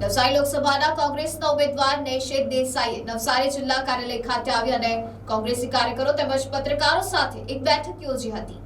નવસારી લોકસભાના કોંગ્રેસના ઉમેદવાર નેશેદ દેસાઈએ નવસારી જિલ્લા કાર્યાલય ખાતે આવી અને કોંગ્રેસી કાર્યકરો તેમજ પત્રકારો સાથે એક બેઠક યોજી હતી.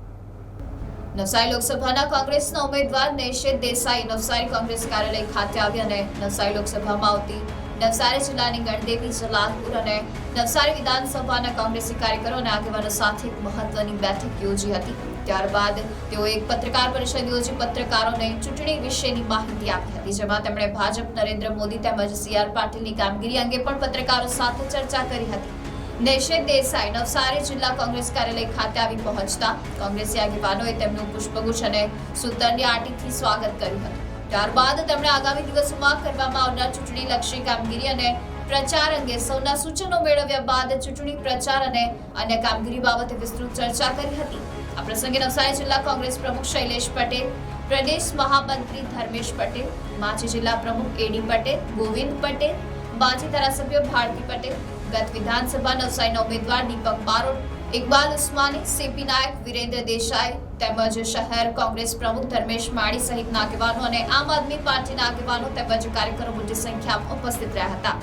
નવસારી લોકસભાના કોંગ્રેસના ઉમેદવાર નેશેદ દેસાઈ નવસારી કોંગ્રેસ કાર્યાલય ખાતે આવી અને નવસારી લોકસભામાં આવતી નવસારી જિલ્લાની ગણદેવી, જલાલપુર અને નવસારી વિધાનસભાના કોંગ્રેસી કાર્યકરો અને આગેવાનો સાથે એક મહત્વની બેઠક યોજી હતી. ત્યારબાદ તેઓ એક પત્રકાર પરિષદ યોજી પત્રકારોને ચૂંટણી વિશેની માહિતી આપી હતી, જેમાં તેમણે ભાજપ, નરેન્દ્ર મોદી તેમજ સી આર પાટીલની કામગીરી અંગે પણ પત્રકારો સાથે ચર્ચા કરી હતી. નેશેદ દેસાઈ નવસારી જિલ્લા કોંગ્રેસ કાર્યાલય ખાતે આવી પહોંચતા કોંગ્રેસી આગેવાનોએ તેમનું પુષ્પગુચ્છ અને સુતરની આટીથી સ્વાગત કર્યું હતું. ત્યારબાદ તેમણે આગામી દિવસોમાં કરવામાં આવનાર ચૂંટણી લક્ષી કામગીરી અને પ્રચાર અંગે સૌના સૂચનો મેળવ્યા બાદ ચૂંટણી પ્રચાર અને અન્ય કામગીરી બાબતે વિસ્તૃત ચર્ચા કરી હતી. આ પ્રસંગે નવસારી જિલ્લા કોંગ્રેસ પ્રમુખ શૈલેષ પટેલ, પ્રદેશ મહામંત્રી ધર્મેશ પટેલ માજી જિલ્લા પ્રમુખ એડી પટેલ, ગોવિંદ પટેલ, માજી ધારાસભ્ય ભારતી પટેલ, ગત વિધાનસભા નવસારીના ઉમેદવાર દીપક બારોટ, ઇકબાલ ઉસ્માની, સીપી નાયક વિરેન્દ્ર દેસાઈ તેમજ શહેર કોંગ્રેસ પ્રમુખ ધર્મેશ માળી સહિતના આગેવાનો અને આમ આદમી પાર્ટીના આગેવાનો તેમજ કાર્યકરો મોટી સંખ્યામાં ઉપસ્થિત રહ્યા હતા.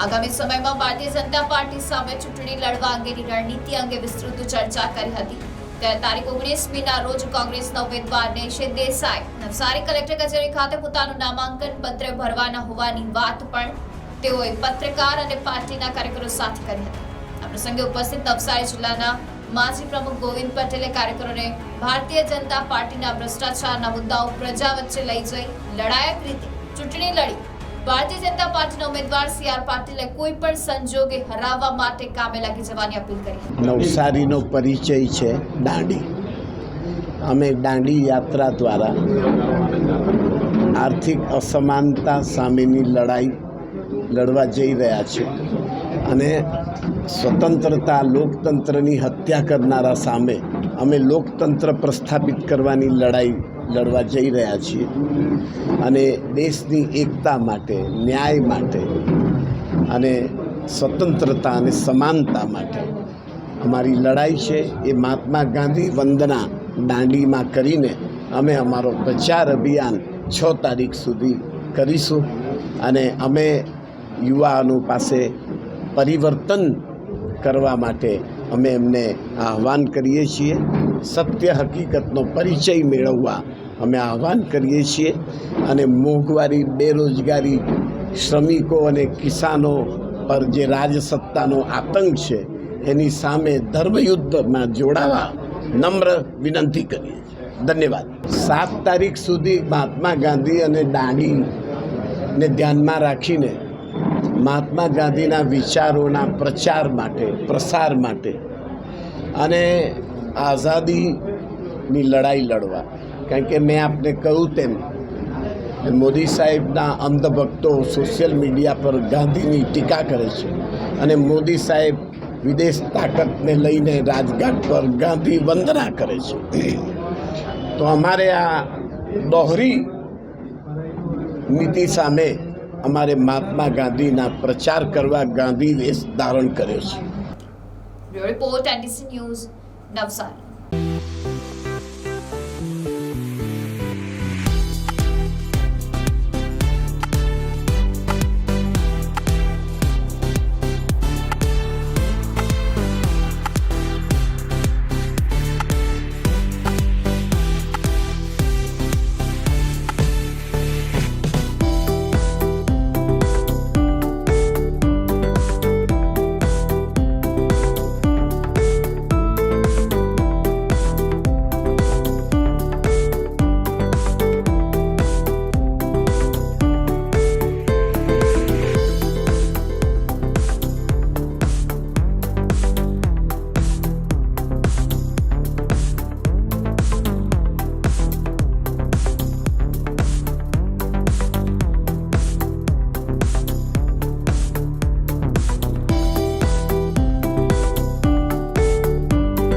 આગામી સમયમાં ભારતીય જનતા પાર્ટી સામે ચૂંટણી લડવા અંગેની રણનીતિ અંગે વિસ્તૃત ચર્ચા કરી હતી. ત્યારે તારીખ ઓગણીસમી ના રોજ કોંગ્રેસના ઉમેદવાર દેસાઈ, નવસારી કલેક્ટર કચેરી ખાતે પોતાનું નામાંકન પત્ર ભરવાના હોવાની વાત પણ તેઓએ પત્રકાર અને પાર્ટીના કાર્યકરો સાથે કરી હતી. આ પ્રસંગે ઉપસ્થિત નવસારી જિલ્લાના માજી પ્રમુખ ગોવિંદ પટેલે કાર્યકરોને ભારતીય જનતા પાર્ટીના ભ્રષ્ટાચારના મુદ્દાઓ પ્રજા વચ્ચે લઈ જઈ લડાયક રીતે ચૂંટણી લડી. ભારતીય જનતા પાર્ટીના ઉમેદવાર સી આર પાટીલે કોઈ પણ સંજોગે હરાવવા માટે કામે લાગી જવાની અપીલ કરી. નવસારીનો પરિચય છે દાંડી. અમે દાંડી યાત્રા દ્વારા આર્થિક અસમાનતા સામેની લડાઈ લડવા જઈ રહ્યા છે. અને સ્વતંત્રતા લોકતંત્રની હત્યા કરનારા સામે અમે લોકતંત્ર પ્રસ્થાપિત કરવાની લડાઈ લડવા જઈ રહ્યા છીએ. અને દેશની એકતા માટે, ન્યાય માટે અને સ્વતંત્રતા અને સમાનતા માટે અમારી લડાઈ છે. એ મહાત્મા ગાંધી વંદના દાંડીમાં કરીને અમે અમારો પ્રચાર અભિયાન છ તારીખ સુધી કરીશું. અને અમે યુવાનો પાસે પરિવર્તન કરવા માટે અમે એમને આહ્વાન કરીએ છીએ. સત્ય હકીકતનો પરિચય મેળવવા અમે આહ્વાન કરીએ છીએ અને મોંઘવારી, બેરોજગારી, શ્રમિકો અને કિસાનો પર જે રાજસત્તાનો આતંક છે, એની સામે ધર્મયુદ્ધમાં જોડાવા નમ્ર વિનંતી કરીએ છીએ. ધન્યવાદ. સાત તારીખ સુધી મહાત્મા ગાંધી અને દાંડીને ધ્યાનમાં રાખીને મહાત્મા ગાંધીના વિચારોના પ્રચાર માટે, પ્રસાર માટે અને આઝાદીની લડાઈ લડવા. કારણ કે મેં આપને કહ્યું તેમ મોદી સાહેબના અંધભક્તો સોશિયલ મીડિયા પર ગાંધીની ટીકા કરે છે અને મોદી સાહેબ વિદેશ તાકાતને લઈને રાજઘાટ પર ગાંધી વંદના કરે છે. તો અમારે આ દોહરી નીતિ સામે અમારે મહાત્મા ગાંધીના પ્રચાર કરવા ગાંધી વેશ ધારણ કર્યો છે. Report news Navsari.